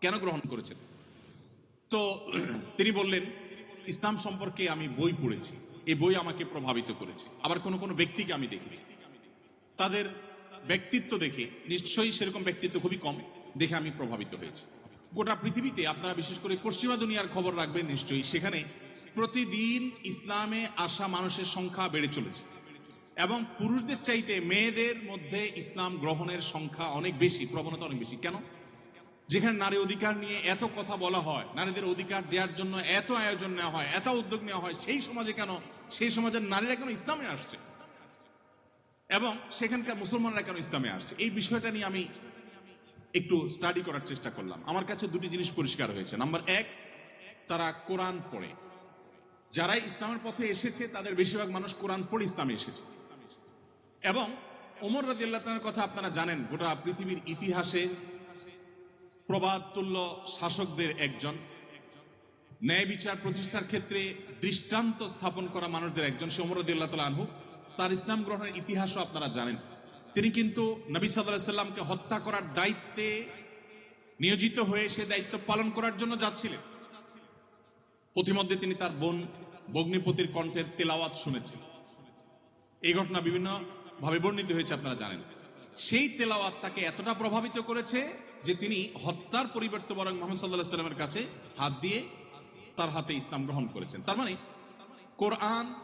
কেন গ্রহণ করেছেন? তো তিনি বললেন, ইসলাম সম্পর্কে আমি বই পড়েছি, এই বই আমাকে প্রভাবিত করেছে। আবার কোনো কোনো ব্যক্তিকে আমি দেখেছি। তাদের ব্যক্তিত্ব দেখে নিশ্চয়ই সেরকম ব্যক্তিত্ব খুবই কম দেখে আমি প্রভাবিত হয়েছি। গোটা পৃথিবীতে আপনারা বিশেষ করে পশ্চিমা দুনিয়ার খবর রাখবেন নিশ্চয়ই, সেখানে প্রতিদিন ইসলামে আসা মানুষের সংখ্যা বেড়ে চলেছে। এবং পুরুষদের চাইতে মেয়েদের মধ্যে ইসলাম গ্রহণের সংখ্যা অনেক বেশি, প্রবণতা অনেক বেশি। কেন? যেখানে নারী অধিকার নিয়ে এত কথা বলা হয়, নারীদের অধিকার দেওয়ার জন্য এত আয়োজন নেওয়া হয়, এত উদ্যোগ নেওয়া হয়, সেই সমাজে কেন, সেই সমাজের নারীরা কেন ইসলামে আসছে? এবং সেখানকার মুসলমানরা কেন ইসলামে আসছে? এই বিষয়টা নিয়ে আমি একটু স্টাডি করার চেষ্টা করলাম। আমার কাছে দুটি জিনিস পরিষ্কার হয়েছে। নাম্বার এক, তারা কোরআন পড়ে। যারা ইসলামের পথে এসেছে, তাদের বেশিরভাগ মানুষ কোরআন পড়ে ইসলামে এসেছে। এবং ওমর রাদিয়াল্লাহু তাআলার কথা আপনারা জানেন, গোটা পৃথিবীর ইতিহাসে প্রবাদ তুল্য শাসকদের একজন। ন্যায় বিচার প্রতিষ্ঠার ক্ষেত্রে দৃষ্টান্ত স্থাপন করা মানুষদের একজন, সে ওমর রাদিয়াল্লাহু তাআলা আনহু। তার ইসলাম গ্রহণের ইতিহাসও আপনারা জানেন। তিনি কিন্তু নবী সাল্লামকে হত্যা করার দায়িত্বে নিয়োজিত হয়ে সে দায়িত্ব পালন করার জন্য যাচ্ছিলেন। প্রতিমধ্যে তিনি তার বোন বগ্নিপতির কণ্ঠের তেলাওয়াত শুনেছেন এই ঘটনা বিভিন্ন ভাবে বর্ণিত হয়েছে, আপনারা জানেন। সেই তেলাওয়াত তাকে এতটা প্রভাবিত করেছে যে তিনি হত্যার পরিবর্তে বরং মোহাম্মদ সাল্লাহ সাল্লামের কাছে হাত দিয়ে তার হাতে ইসলাম গ্রহণ করেছেন। তার মানে কোরআন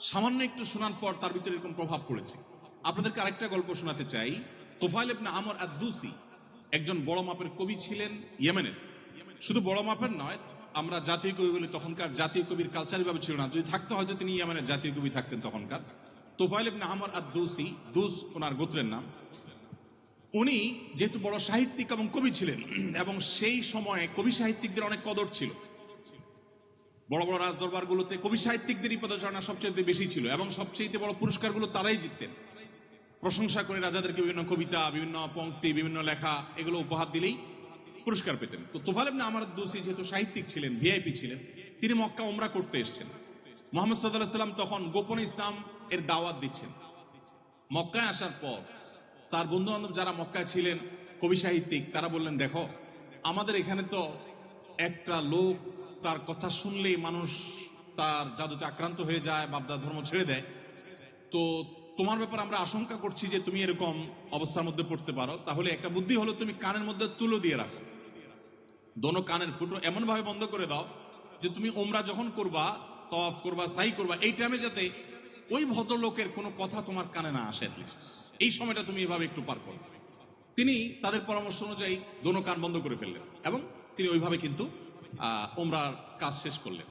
সামান্য একটু শোনার পর তার ভিতরে এরকম প্রভাব পড়েছে। আপনাদেরকে আরেকটা গল্প শোনাতে চাই। তোফাইল ইবনে আমর আদুসি একজন বড় মাপের কবি ছিলেন ইয়েমেনের। শুধু বড় মাপের নয়, আমরা জাতীয় কবি বলি, তখনকার জাতীয় কবির কালচার ভাবে ছিল না। যদি থাকতো হয়তো তিনি ইয়েমেনের জাতীয় কবি থাকতেন তখনকার। তোফাইল ইবনে আমর আদুসি দুস ওনার গোত্রের নাম, উনি যেহেতু বড় সাহিত্যিক এবং কবি ছিলেন, এবং সেই সময়ে কবি সাহিত্যিকদের অনেক কদর ছিল। বড় বড় রাজদরবারগুলোতে কবি সাহিত্যিকদেরই পদচারণা সবচেয়ে বেশি ছিল, এবং সবচেয়ে বড় পুরস্কারগুলো তারাই জিততেন। প্রশংসা করে রাজাদেরকে বিভিন্ন কবিতা, বিভিন্ন পংক্তি বিভিন্ন লেখা, এগুলো উপহার দিলেই পুরস্কার পেতেন। তো তোফাল ইবনে আমার দোষী যেহেতু সাহিত্যিক ছিলেন, ভিআইপি ছিলেন, তিনি মক্কা ওমরা করতে এসেছেন। মোহাম্মদ সাল্লাহ সাল্লাম তখন গোপন ইসলাম এর দাওয়াত দিচ্ছেন। মক্কায় আসার পর তার বন্ধু বান্ধব যারা মক্কায় ছিলেন, কবি সাহিত্যিক, তারা বললেন, দেখো, আমাদের এখানে তো একটা লোক, তার কথা শুনলেই মানুষ তার জাদুতে আক্রান্ত হয়ে যায় বাবদা ধর্ম ছেড়ে দেয়। তো তোমার ব্যাপার আমরা আশঙ্কা করছি যে তুমি এরকম অবস্থার মধ্যে পড়তে পারো। তাহলে একটা বুদ্ধি হলো, তুমি কানের মধ্যে তুলো দিয়ে রাখো। দোনো কানের ফুটো এমন ভাবে বন্ধ করে দাও যে তুমি ওমরা যখন করবা তফ করবা, সাই করবা, এই টাইমে যাতে ওই ভদ্রলোকের কোনো কথা তোমার কানে না আসে অ্যাটলিস্ট এই সময়টা তুমি এভাবে একটু পার করো। তিনি তাদের পরামর্শ অনুযায়ী দোনো কান বন্ধ করে ফেললেন এবং তিনি ওইভাবে কিন্তু আহ, ওমরার কাজ শেষ করলেন।